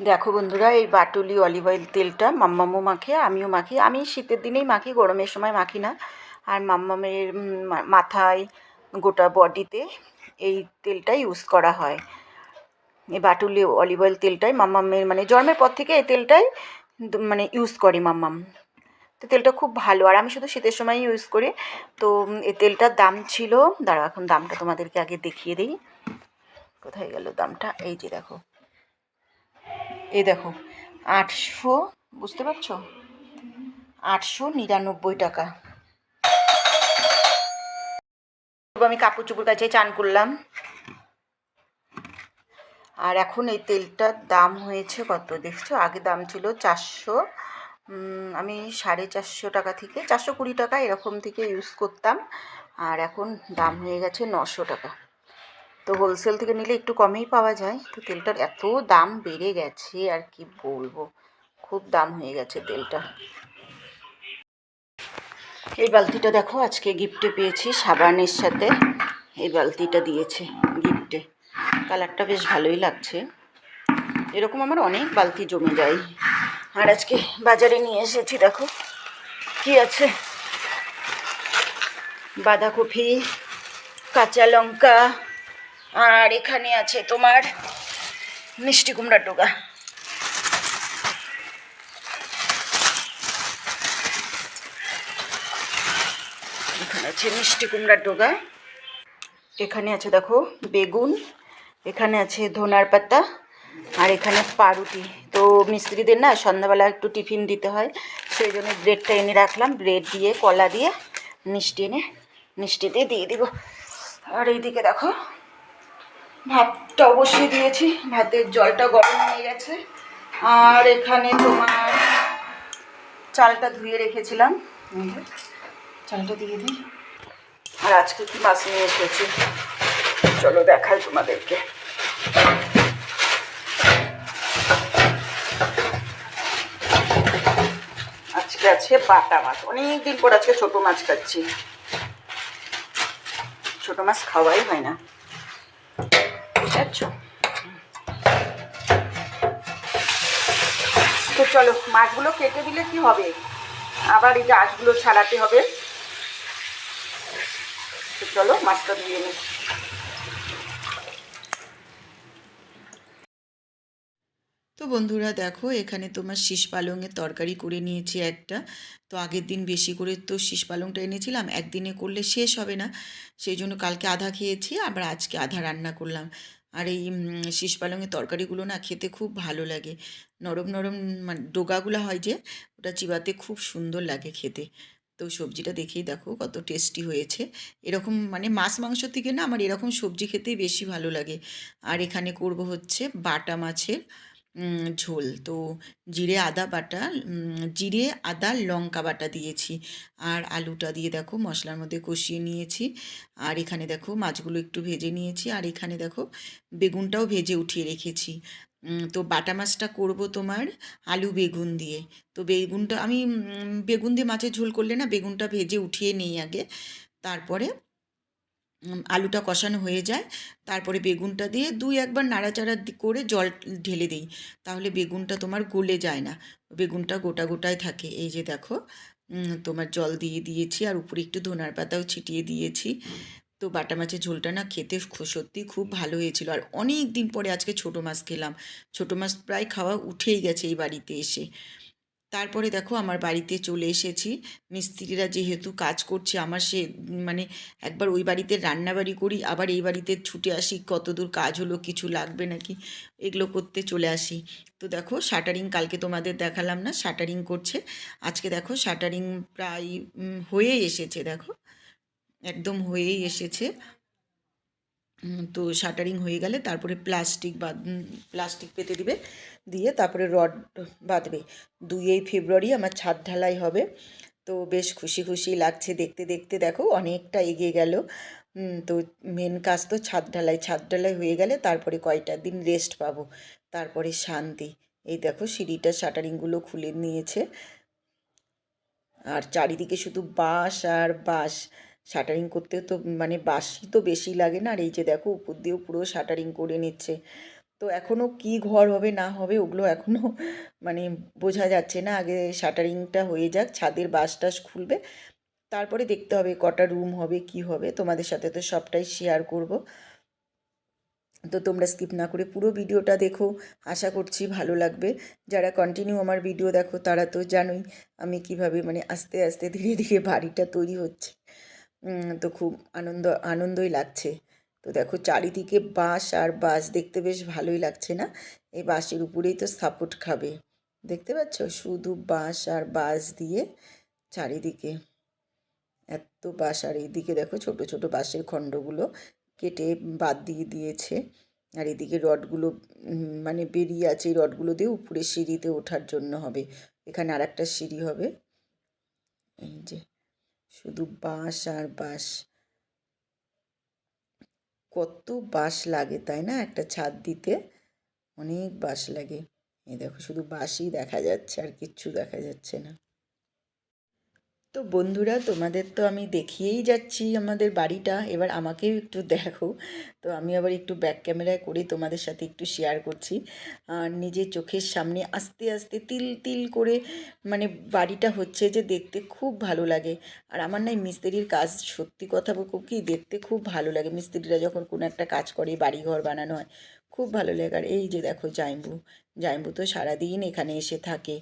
দেখো বন্ধুরা, এই বাটুলি অলিভ অয়েল তেলটা মাম্মামও মাখে, আমিও মাখি। আমি শীতের দিনেই মাখি, গরমের সময় মাখি না। আর মাম্মামের মাথায় গোটা বডিতে এই তেলটা ইউজ করা হয়। এই বাটুলি অলিভ অয়েল তেলটাই মাম্মামের মানে জন্মের পর থেকে এই তেলটাই মানে ইউজ করে মাম্মাম। তো তেলটা খুব ভালো। আর আমি শুধু শীতের সময় ইউজ করি। তো এই তেলটার দাম ছিল দাঁড়া এখন দামটা তোমাদেরকে আগে দেখিয়ে দিই। কোথায় গেল দামটা? এই যে দেখো। এই দেখো, আটশো, বুঝতে পারছ? আটশো নিরানব্বই টাকা। আমি কাপড় চোপড় কাছে চান করলাম। আর এখন এই তেলটার দাম হয়েছে কত? দেখছ, আগে দাম ছিল চারশো আমি সাড়ে চারশো টাকা থেকে, চারশো কুড়ি টাকা এরকম থেকে ইউজ করতাম। আর এখন দাম হয়ে গেছে নশো টাকা। তো হোলসেল থেকে নিলে একটু কমেই পাওয়া যায়। তো তেলটার এত দাম বেড়ে গেছে, আর কি বলব? খুব দাম হয়ে গেছে তেলটা। এই বালতিটা দেখো, আজকে গিফটে পেয়েছি সাবানের সাথে। এই বালতিটা দিয়েছে গিফটে কালারটা বেশ ভালোই লাগছে। এরকম আমার অনেক বালতি জমে যায়। আর আজকে বাজারে নিয়ে এসেছি, দেখো। কি আছে? বাঁধাকপি, কাঁচা লঙ্কা আর এখানে আছে তোমার মিষ্টি কুমড়ার ডোগা। এখানে আছে মিষ্টি কুমড়ার ডোগা। এখানে আছে দেখো বেগুন, এখানে আছে ধনার পাতা, আর এখানে পাউরুটি। তো মিস্ত্রিদের না সন্ধ্যাবেলা একটু টিফিন দিতে হয়, সেই জন্য ব্রেডটা এনে রাখলাম, ব্রেড দিয়ে, কলা দিয়ে মিষ্টি এনে মিষ্টি দিয়ে দিয়ে দিব। আর এইদিকে দেখো ভাতটাও অবশ্যই দিয়েছি। ভাতের জলটা গরম হয়ে গেছে। আর এখানে তোমার চালটা ধুয়ে রেখেছিলাম। চালটা দিয়ে দিই। আর আজকে কি মাছ নিয়ে এসেছি। চলো দেখাই তোমাদেরকে। আজকে আছে বাটা মাছ। অনেক দিন পর আজকে ছোট মাছ খাচ্ছি। ছোট মাছ খাওয়াই হয় না। বুঝতে তো চলো, মাছগুলো কেটে দিলে কি হবে? আবার এই গাছগুলো ছাড়াতে হবে। তো চলো, মাছটা দিয়ে নিই। তো বন্ধুরা, দেখো, এখানে তোমার শীষ পালংয়ের তরকারি করে নিয়েছি একটা। তো আগের দিন বেশি করে তো শীষ পালংটা এনেছিলাম, একদিনে করলে শেষ হবে না। সেই জন্য কালকে আধা খেয়েছি, আবার আজকে আধা রান্না করলাম। আর এই শীষ পালঙের তরকারিগুলো না খেতে খুব ভালো লাগে। নরম নরম মানে ডোগাগুলো হয় যে, ওটা চিবাতে খুব সুন্দর লাগে খেতে। তো সবজিটা দেখেই দেখো কত টেস্টি হয়েছে। এরকম মানে মাছ মাংস থেকে না আমার এরকম সবজি খেতেই বেশি ভালো লাগে। আর এখানে করব হচ্ছে বাটা মাছের ঝোল। তো জিরে, আদা বাটা জিরে, আদা, লঙ্কা বাটা দিয়েছি। আর আলুটা দিয়ে দেখো মশলার মধ্যে কষিয়ে নিয়েছি। আর এখানে দেখো মাছগুলো একটু ভেজে নিয়েছি। আর এখানে দেখো বেগুনটাও ভেজে উঠিয়ে রেখেছি। তো বাটা মাছটা করব তোমার আলু বেগুন দিয়ে। তো বেগুনটা আমি বেগুন দিয়ে মাছের ঝোল করলে না বেগুনটা ভেজে উঠিয়ে নিই আগে। তারপরে আলুটা কষানো হয়ে যায়। তারপরে বেগুনটা দিয়ে দুই একবার নাড়াচাড়া করে জল ঢেলে দিই। তাহলে বেগুনটা তোমার গলে যায় না। বেগুনটা গোটা গোটায় থাকে। এই যে দেখো তোমার জল দিয়ে দিয়েছি আর উপরে একটু ধনার পাতাও ছিটিয়ে দিয়েছি। তো বাটা মাছের ঝোলটা না খেতে সত্যি খুব ভালো হয়েছিল। আর অনেক দিন পরে আজকে ছোটো মাছ খেলাম। ছোটো মাছ প্রায় খাওয়া উঠেই গেছে এই বাড়িতে এসে। তারপরে দেখো আমার বাড়িতে চলে এসেছি। মিস্ত্রিরা যেহেতু কাজ করছে, আমার সে মানে একবার ওই বাড়িতে রান্নাবাড়ি করি, আবার এই বাড়িতে ছুটে আসি কত দূর কাজ হলো, কিছু লাগবে নাকি, এগুলো করতে চলে আসি। তো দেখো, শাটারিং কালকে তোমাদের দেখালাম না, শাটারিং করছে। আজকে দেখো, শাটারিং প্রায় হয়েই এসেছে, দেখো। একদম হয়েই এসেছে। তো শাটারিং হয়ে গেলে তারপরে প্লাস্টিক বা প্লাস্টিক পেতে দিবে। দিয়ে তারপরে রড বাঁধবে। দুইই ফেব্রুয়ারি আমার ছাদ ঢালাই হবে। তো বেশ খুশি খুশি লাগছে দেখতে দেখতে। দেখো অনেকটা এগিয়ে গেল। তো মেন কাজ তো ছাদ ঢালাই। ছাদ ঢালাই হয়ে গেলে তারপরে কয়টা দিন রেস্ট পাবো। তারপরে শান্তি। এই দেখো সিঁড়িটার শাটারিংগুলো খুলে নিয়েছে। আর চারিদিকে শুধু বাঁশ আর বাঁশ। শাটারিং করতে তো মানে বাঁশই তো বেশি লাগে না। আর এই যে দেখো উপর দিয়েও পুরো শাটারিং করে নিচ্ছে। তো এখনও কি ঘর হবে, না হবে, ওগুলো এখনও মানে বোঝা যাচ্ছে না। আগে শাটারিংটা হয়ে যাক, ছাদের বাস টাস খুলবে, তারপরে দেখতে হবে কটা রুম হবে, কি হবে। তোমাদের সাথে তো সবটাই শেয়ার করব। তো তোমরা স্কিপ না করে পুরো ভিডিওটা দেখো। আশা করছি ভালো লাগবে। যারা কন্টিনিউ আমার ভিডিও দেখো, তারা তো জানোই আমি কীভাবে মানে আস্তে আস্তে ধীরে ধীরে বাড়িটা তৈরি হচ্ছে। তো খুব আনন্দ, আনন্দই লাগছে। তো দেখো চারিদিকে বাঁশ আর বাঁশ দেখতে বেশ ভালোই লাগছে না? এই বাঁশের উপরেই তো সাপোর্ট খাবে। দেখতে পাচ্ছ? শুধু বাঁশ আর বাঁশ দিয়ে চারিদিকে এত বাঁশ। আর এইদিকে দেখো ছোট ছোট বাঁশের খণ্ডগুলো কেটে বাদ দিয়ে দিয়েছে। আর এদিকে রডগুলো মানে বেরিয়ে আছে এই রডগুলো দিয়ে উপরে সিঁড়িতে ওঠার জন্য হবে। এখানে আর একটা সিঁড়ি হবে। এই যে শুধু বাঁশ আর বাঁশ। কত বাঁশ লাগে, তাই না? একটা ছাদ দিতে। অনেক বাঁশ লাগে। এই দেখো, শুধু বাঁশই দেখা যাচ্ছে, আর কিচ্ছু দেখা যাচ্ছে না। তো বন্ধুরা, তোমাদের তো আমি দেখিয়েই যাচ্ছি আমাদের বাড়িটা। এবার আমাকেও একটু দেখো। তো আমি আবার একটু ব্যাক ক্যামেরায় করে তোমাদের সাথে একটু শেয়ার করছি। আর নিজের চোখের সামনে আস্তে আস্তে তিল তিল করে মানে বাড়িটা হচ্ছে যে দেখতে খুব ভালো লাগে। আর আমার না মিস্ত্রির কাজ সত্যি কথা বলব কি, দেখতে খুব ভালো লাগে। মিস্ত্রিরা যখন কোনো একটা কাজ করে বাড়ি ঘর বানানো হয়, খুব ভালো লাগে। আর এই যে দেখো জাইম্বু জাইম্বু তো সারাদিন এখানে এসে থাকে।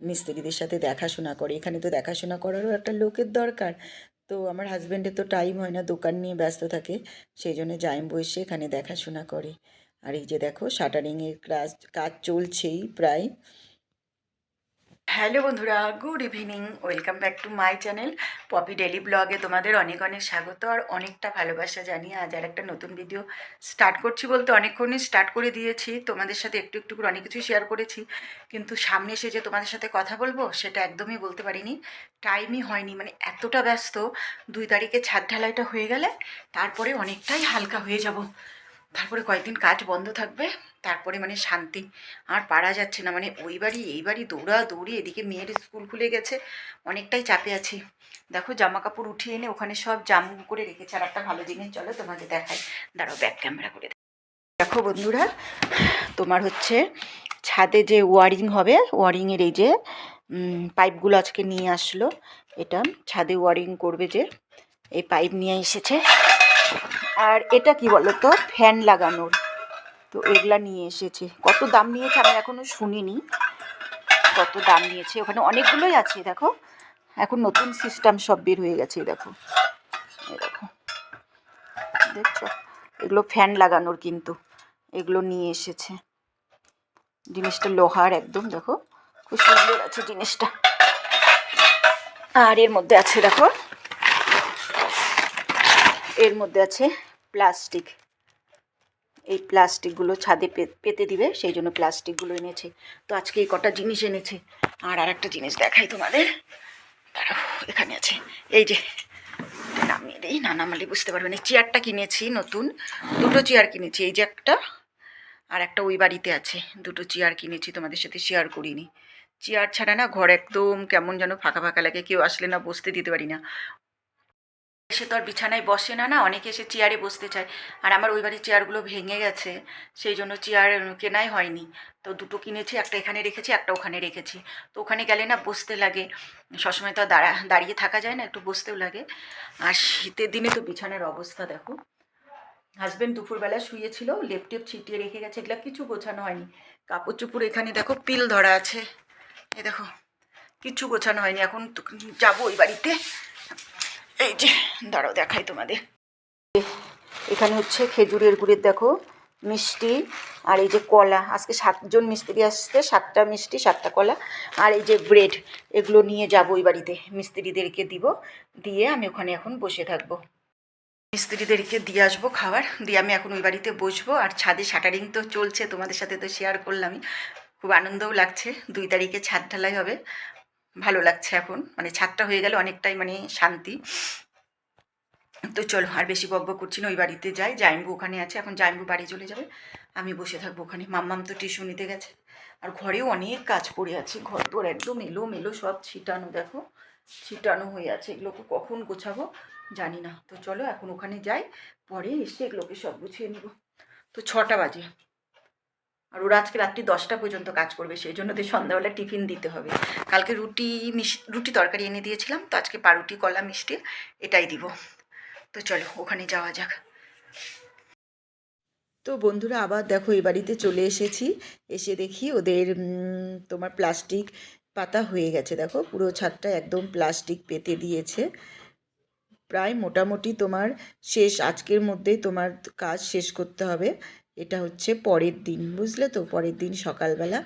মিস্ত্রিদের সাথে দেখাশোনা করে। এখানে তো দেখাশোনা করারও একটা লোকের দরকার। তো আমার হাজব্যান্ডের তো টাইম হয় না, দোকান নিয়ে ব্যস্ত থাকে। সেই জন্য জাইম্বু বসে এখানে দেখাশোনা করে। আর এই যে দেখো, শাটারিংয়ের কাজ কাজ চলছেই প্রায়। হ্যালো বন্ধুরা, good evening. Welcome back to my channel. Popy daily ব্লগে তোমাদের অনেক অনেক স্বাগত আর অনেকটা ভালোবাসা জানিয়ে আজ আর একটা নতুন ভিডিও স্টার্ট করছি বলতে অনেকক্ষণই স্টার্ট করে দিয়েছি। তোমাদের সাথে একটু একটু করে অনেক কিছু শেয়ার করেছি। কিন্তু সামনে এসে যে তোমাদের সাথে কথা বলব, সেটা একদমই বলতে পারিনি। টাইমই হয়নি মানে এতটা ব্যস্ত। দুই তারিখে ছাদ ঢালাইটা হয়ে গেলে, তারপরে অনেকটাই হালকা হয়ে যাব। তারপরে কয়েকদিন কাজ বন্ধ থাকবে, তারপরে মানে শান্তি। আর পারা যাচ্ছে না মানে ওই বাড়ি, এই বাড়ি দৌড়া দৌড়ি এদিকে মেয়ের স্কুল খুলে গেছে, অনেকটাই চাপে আছি। দেখো জামা কাপড় উঠিয়ে এনে ওখানে সব জাম করে রেখেছে, আর একটা ভালো জিনিস, চলো তোমাকে দেখাই। দাঁড়াও ব্যাক ক্যামেরা করে দেখো। বন্ধুরা, তোমার হচ্ছে ছাদে যে ওয়ারিং হবে, ওয়ারিংয়ের এই যে পাইপগুলো আজকে নিয়ে আসলো। এটা ছাদে ওয়ারিং করবে যে, এই পাইপ নিয়ে এসেছে। আর এটা কি বলো তো? ফ্যান লাগানোর। তো এগুলা নিয়ে এসেছে। কত দাম নিয়েছে আমি এখনও শুনিনি। কত দাম নিয়েছে? ওখানে অনেকগুলোই আছে, দেখো। এখন নতুন সিস্টেম সব বের হয়ে গেছে, দেখো। দেখো। দেখছ? এগুলো ফ্যান লাগানোর কিন্তু। এগুলো নিয়ে এসেছে। জিনিসটা লোহার একদম, দেখো। খুব সুন্দর আছে জিনিসটা। আর এর মধ্যে আছে, দেখো। এর মধ্যে আছে প্লাস্টিক এই প্লাস্টিকগুলো ছাদে পেতে দিবে, সেই জন্য প্লাস্টিকগুলো এনেছে। তো আজকে এই কটা জিনিস এনেছে। আর আর একটা জিনিস দেখাই তোমাদের। এখানে আছে। এই যে নামিয়ে দিই। না নামালে বুঝতে পারবে না। চেয়ারটা কিনেছি নতুন। দুটো চেয়ার কিনেছি। এই যে একটা আর একটা ওই বাড়িতে আছে। দুটো চেয়ার কিনেছি, তোমাদের সাথে শেয়ার করিনি। চেয়ার ছাড়া না ঘর একদম কেমন যেন ফাঁকা ফাঁকা লাগে। কেউ আসলে না বসতে দিতে পারি না। এসে তো আর বিছানায় বসে না না, অনেকে এসে চেয়ারে বসতে চায়। আর আমার ওই বাড়ির চেয়ারগুলো ভেঙে গেছে, সেই জন্য চেয়ার কেনাই হয়নি। তো দুটো কিনেছি, একটা এখানে রেখেছি, একটা ওখানে রেখেছি। তো ওখানে গেলে না বসতে লাগে। সবসময় তো দাঁড়া, দাঁড়িয়ে থাকা যায় না, একটু বসতেও লাগে। আর শীতের দিনে তো বিছানার অবস্থা দেখো। হাজব্যান্ড দুপুরবেলা শুয়েছিল, লেপ টেপ ছিটিয়ে রেখে গেছে, এগুলো কিছু গোছানো হয়নি। কাপড় চোপড় এখানে দেখো পিল ধরা আছে। এ দেখো কিচ্ছু গোছানো হয়নি। এখন যাব ওই বাড়িতে। এই যে, দাঁড়াও, দেখাই তোমাদের। এখানে হচ্ছে খেজুরের গুড়ের, দেখো, মিষ্টি, আর এই যে কলা। আজকে সাতজন মিস্ত্রি আসছে, সাতটা মিষ্টি, সাতটা কলা, আর এই যে ব্রেড, এগুলো নিয়ে যাব ওই বাড়িতে। মিস্ত্রিদেরকে দিব, দিয়ে আমি ওখানে এখন বসে থাকব। মিস্ত্রিদেরকে দিয়ে আসব খাবার, দিয়ে আমি এখন ওই বাড়িতে বসবো। আর ছাদে শাটারিং তো চলছে, তোমাদের সাথে তো শেয়ার করলামই। খুব আনন্দও লাগছে, দুই তারিখে ছাদ ঢালাই হবে। ভালো লাগছে এখন। মানে ছাদটা হয়ে গেলে অনেকটাই মানে শান্তি। তো চলো, আর বেশি বকবক করছি না, ওই বাড়িতে যাই। জাইম্বু ওখানে আছে, এখন জাইম্বু বাড়ি চলে যাবে। আমি বসে থাকব ওখানে। মাম্মাম তো টিস্যু নিতে গেছে। আর ঘরেও অনেক কাজ পড়ে আছে। ঘর তোর একদম এলো মেলো, সব ছিটানো, দেখো। ছিটানো হয়ে আছে। এগুলোকে কখন গোছাবো জানি না। তো চলো, এখন ওখানে যাই। পরে এসে এগুলোকে সব গুছিয়ে নেব। তো ছটা বাজে। আর ওরা আজকে রাত্রি দশটা পর্যন্ত কাজ করবে, সেই জন্য তো সন্ধ্যাবেলা টিফিন দিতে হবে। কালকে রুটি মিশ, রুটি তরকারি এনে দিয়েছিলাম, তো আজকে পাউরুটি, কলা, মিষ্টি এটাই দিব। তো চলো, ওখানে যাওয়া যাক। তো বন্ধুরা, আবার দেখো এই বাড়িতে চলে এসেছি। এসে দেখি ওদের তোমার প্লাস্টিক পাতা হয়ে গেছে। দেখো, পুরো ছাদটা একদম প্লাস্টিক পেতে দিয়েছে। প্রায় মোটামুটি তোমার শেষ, আজকের মধ্যেই তোমার কাজ শেষ করতে হবে। এটা হচ্ছে পরের দিন, বুঝলে তো? পরের দিন সকালবেলা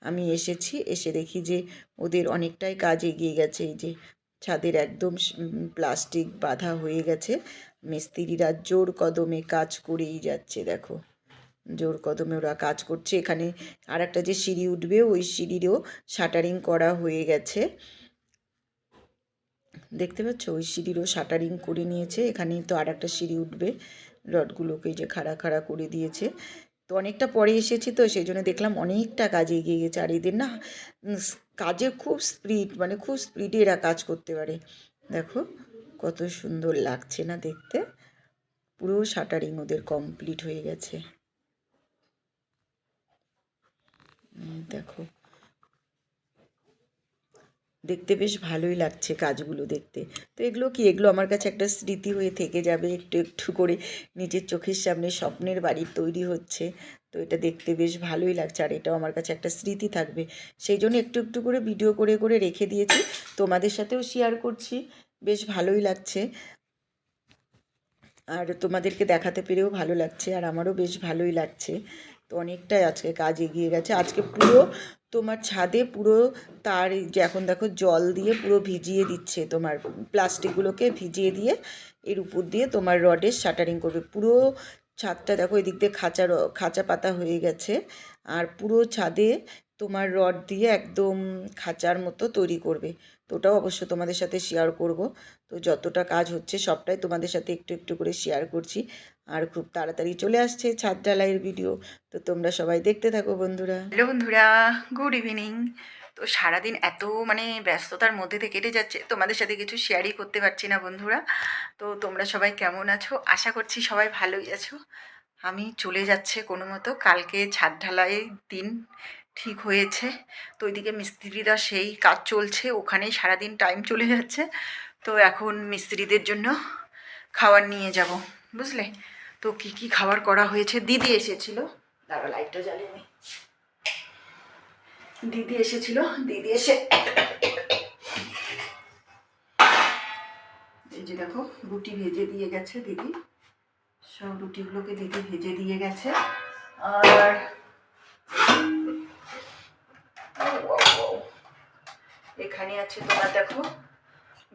আমি এসেছি, এসে দেখি যে ওদের অনেকটাই কাজ এগিয়ে গেছে। এই যে ছাদের একদম প্লাস্টিক বাঁধা হয়ে গেছে। মিস্ত্রিরা জোর কদমে কাজ করেই যাচ্ছে, দেখো। জোর কদমে ওরা কাজ করছে। এখানে আর একটা যে সিঁড়ি উঠবে, ওই সিঁড়িরও শাটারিং করা হয়ে গেছে। দেখতে পাচ্ছ? ওই সিঁড়িরও শাটারিং করে নিয়েছে। এখানেই তো আর একটা সিঁড়ি উঠবে। রডগুলোকে যে খাড়া খাড়া করে দিয়েছে। তো অনেকটা পরে এসেছি তো সেই জন্য দেখলাম অনেকটা কাজে এগিয়ে গেছে। আর এদের না উম, কাজে খুব স্পিড মানে খুব স্পিডে এরা কাজ করতে পারে। দেখো কত সুন্দর লাগছে না দেখতে? পুরো শাটারিং ওদের কমপ্লিট হয়ে গেছে। দেখো। দেখতে বেশ ভালোই লাগছে কাজগুলো দেখতে। তো এগুলো কি? এগুলো আমার কাছে একটা স্মৃতি হয়ে থেকে যাবে একটু একটু করে। নিজের চোখের সামনে স্বপ্নের বাড়ি তৈরি হচ্ছে। তো এটা দেখতে বেশ ভালোই লাগছে। আর এটাও আমার কাছে একটা স্মৃতি থাকবে। সেই জন্য একটু একটু করে ভিডিও করে করে রেখে দিয়েছি। তোমাদের সাথেও শেয়ার করছি। বেশ ভালোই লাগছে। আর তোমাদেরকে দেখাতে পেরেও ভালো লাগছে। আর আমারও বেশ ভালোই লাগছে। তো অনেকটাই আজকে কাজ এগিয়ে গেছে। আজকে পুরো তোমার ছাদে পুরো তার যে এখন দেখো জল দিয়ে পুরো ভিজিয়ে দিচ্ছে তোমার, প্লাস্টিকগুলোকে ভিজিয়ে দিয়ে এর উপর দিয়ে তোমার রডের শাটারিং করবে। পুরো ছাদটা দেখো এদিক দিয়ে খাঁচা খাঁচা পাতা হয়ে গেছে আর পুরো ছাদে তোমার রড দিয়ে একদম খাঁচার মতো তৈরি করবে। তো ওটাও অবশ্য তোমাদের সাথে শেয়ার করব। তো যতটা কাজ হচ্ছে সবটাই তোমাদের সাথে একটু একটু করে শেয়ার করছি। আর খুব তাড়াতাড়ি চলে আসছে ছাদ ঢালাইয়ের ভিডিও তো তোমরা সবাই দেখতে থাকো বন্ধুরা। হ্যালো বন্ধুরা গুড ইভিনিং তো সারাদিন এত মানে ব্যস্ততার মধ্যে থেকে কেটে যাচ্ছে, তোমাদের সাথে কিছু শেয়ারই করতে পারছি না বন্ধুরা। তো তোমরা সবাই কেমন আছো? আশা করছি সবাই ভালোই আছো। আমি চলে যাচ্ছে কোনো মতো কালকে ছাদ ঢালাইয়ের দিন ঠিক হয়েছে। তো ওইদিকে মিস্ত্রিরা সেই কাজ চলছে, ওখানেই সারাদিন টাইম চলে যাচ্ছে। তো এখন মিস্ত্রিদের জন্য খাবার নিয়ে যাব, বুঝলে? তো কি কি খাবার করা হয়েছে? দিদি এসেছিল। দাঁড়া লাইটটা জ্বালিয়ে নি। দিদি এসেছিল। দিদি এসে এই যে দেখো, রুটি ভেজে দিয়ে গেছে দিদি। সব রুটিগুলোকে দিদি ভেজে দিয়ে গেছে। আর ও, ও, ও। এখানে আছে তোমার দেখো।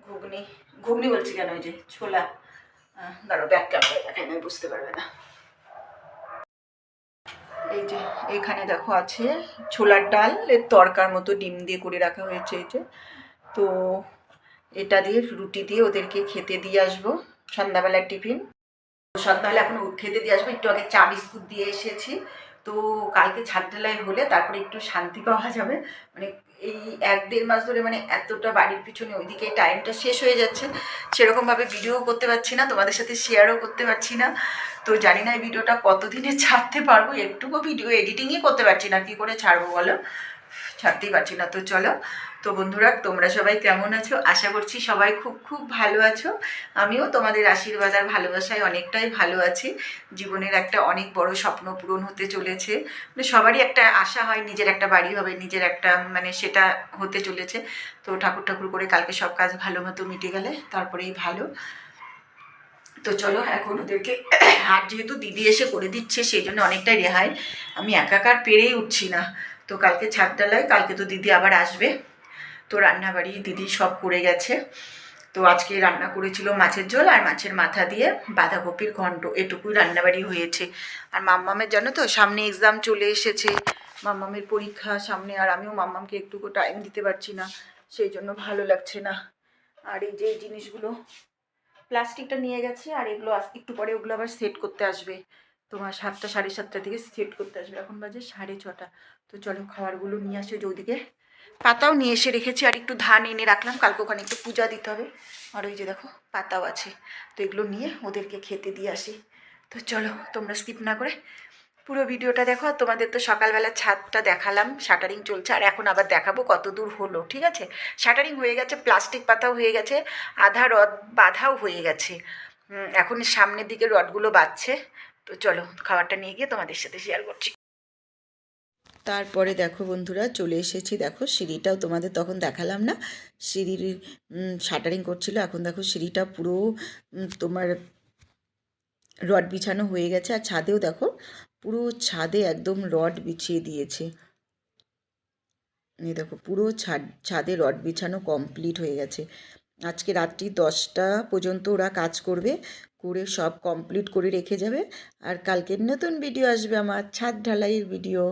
ঘুগনি ঘুগনি বলছি কেন ওই যে ছোলা? দাঁড়ো ব্যাক ক্যামেরা দেখাই নয় বুঝতে পারবে না। এই যে এখানে দেখো আছে ছোলার ডাল, এর তরকার মতো ডিম দিয়ে করে রাখা হয়েছে এই যে। তো এটা দিয়ে রুটি দিয়ে ওদেরকে খেতে দিয়ে আসব সন্ধ্যাবেলার টিফিন। সন্ধ্যাবেলা এখন খেতে দিয়ে আসব। একটু আগে চা বিস্কুট দিয়ে এসেছি। তো কালকে ছাদ হলে তারপরে একটু শান্তি পাওয়া যাবে। মানে এই এক দেড় মাস ধরে মানে এতটা বাড়ির পিছনে ওইদিকে টাইমটা শেষ হয়ে যাচ্ছে। সেরকমভাবে ভিডিও করতে পারছি না, তোমাদের সাথে শেয়ারও করতে পারছি না। তো জানি না এই ভিডিওটা কতদিনে ছাড়তে পারব, একটুকু ভিডিও এডিটিংই করতে পারছি না। কী করে ছাড়বো বলো? ছাড়তেই পারছি না। তো চলো তো বন্ধুরা, তোমরা সবাই কেমন আছো? আশা করছি সবাই খুব খুব ভালো আছো। আমিও তোমাদের আশীর্বাদ আর ভালোবাসায় অনেকটাই ভালো আছি। জীবনের একটা অনেক বড় স্বপ্ন পূরণ হতে চলেছে। মানে সবারই একটা আশা হয়, নিজের একটা বাড়ি হবে, নিজের একটা মানে সেটা হতে চলেছে। তো ঠাকুর ঠাকুর করে কালকে সব কাজ ভালো মতো মিটে গেলে তারপরেই ভালো। তো চলো, এখন ওদেরকে আর যেহেতু দিদি এসে করে দিচ্ছে, সেই জন্য অনেকটাই রেহাই। আমি একাকার পেরেই উঠছি না। তো কালকে ছাদ ডালায় কালকে তো দিদি আবার আসবে। তো রান্নাবাড়ি দিদি সব করে গেছে। তো আজকে রান্না করেছিল মাছের ঝোল আর মাছের মাথা দিয়ে বাঁধাকপির ঘন্ট। এটুকুই রান্নাবাড়ি হয়েছে। আর মাম্মামের জানো তো, সামনে এক্সাম চলে এসেছে। মাম্মামের পরীক্ষা সামনে আর আমিও মাম্মামকে একটুকু টাইম দিতে পারছি না। সেই জন্য ভালো লাগছে না। আর এই যে জিনিসগুলো, প্লাস্টিকটা নিয়ে গেছে আর এগুলো একটু পরে ওগুলো আবার সেট করতে আসবে। তোমার সাতটা, সাড়ে সাতটা থেকে সেট করতে আসবে। এখন বাজে সাড়ে ছটা। তো চলো খাবারগুলো নিয়ে আসে ওইদিকে। পাতাও নিয়ে এসে রেখেছি, আর একটু ধান এনে রাখলাম। কালকে ওখানে একটু পূজা দিতে হবে। আর ওই যে দেখো, পাতাও আছে। তো এগুলো নিয়ে ওদেরকে খেতে দিয়ে আসি। তো চলো, তোমরা স্কিপ না করে পুরো ভিডিওটা দেখো। আর তোমাদের তো সকালবেলা ছাদটা দেখালাম, শাটারিং চলছে। আর এখন আবার দেখাবো কত দূর হলো, ঠিক আছে? শাটারিং হয়ে গেছে প্লাস্টিক পাতাও হয়ে গেছে, আধা রদ বাঁধাও হয়ে গেছে। এখন সামনের দিকে রডগুলো বাঁধছে। তো চলো, খাবারটা নিয়ে গিয়ে তোমাদের সাথে শেয়ার করছি। তারপরে দেখো বন্ধুরা চলে এসেছি। দেখো সিঁড়িটাও তোমাদের তখন দেখালাম না। সিঁড়ির শাটারিং করছিল। এখন দেখো সিঁড়িটা পুরো তোমার রড বিছানো হয়ে গেছে। আর ছাদেও দেখো পুরো ছাদে একদম রড বিছিয়ে দিয়েছে। দেখো পুরো ছাদ, ছাদে রড বিছানো কমপ্লিট হয়ে গেছে। আজকে রাত্রি দশটা পর্যন্ত ওরা কাজ করবে, করে সব কমপ্লিট করে রেখে যাবে। আর কালকের নতুন ভিডিও আসবে আমার ছাদ ঢালাইয়ের ভিডিও।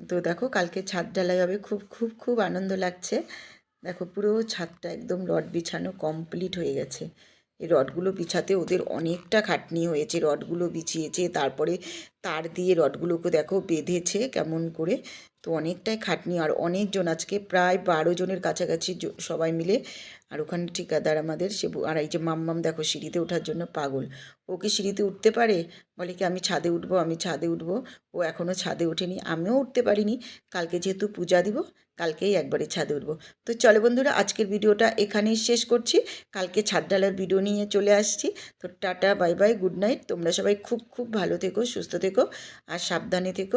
তো দেখো কালকে ছাদ ঢালাই হবে। খুব খুব খুব আনন্দ লাগছে। দেখো পুরো ছাদটা একদম রড বিছানো কমপ্লিট হয়ে গেছে। এই রডগুলো বিছাতে ওদের অনেকটা খাটনি হয়েছে। রডগুলো বিছিয়েছে, তারপরে তার দিয়ে রডগুলোকে দেখো বেঁধেছে কেমন করে। তো অনেকটাই খাটনি আর অনেকজন আজকে প্রায় বারো জনের কাছাকাছি সবাই মিলে। আর ওখানে ঠিকাদার আমাদের সে আর এই যে মাম্মাম দেখো সিঁড়িতে ওঠার জন্য পাগল। ও কি সিঁড়িতে উঠতে পারে? বলে কি আমি ছাদে উঠবো, আমি ছাদে উঠবো। ও এখনও ছাদে ওঠেনি, আমিও উঠতে পারিনি। কালকে যেহেতু পূজা দিব, কালকেই একবারে ছাদে উঠবো। তো চলো বন্ধুরা, আজকের ভিডিওটা এখানেই শেষ করছি। কালকে ছাদ ঢালার ভিডিও নিয়ে চলে আসছি। তো tata, bye bye, good night. তোমরা সবাই খুব খুব ভালো থেকো, সুস্থ থেকো আর সাবধানে থেকো।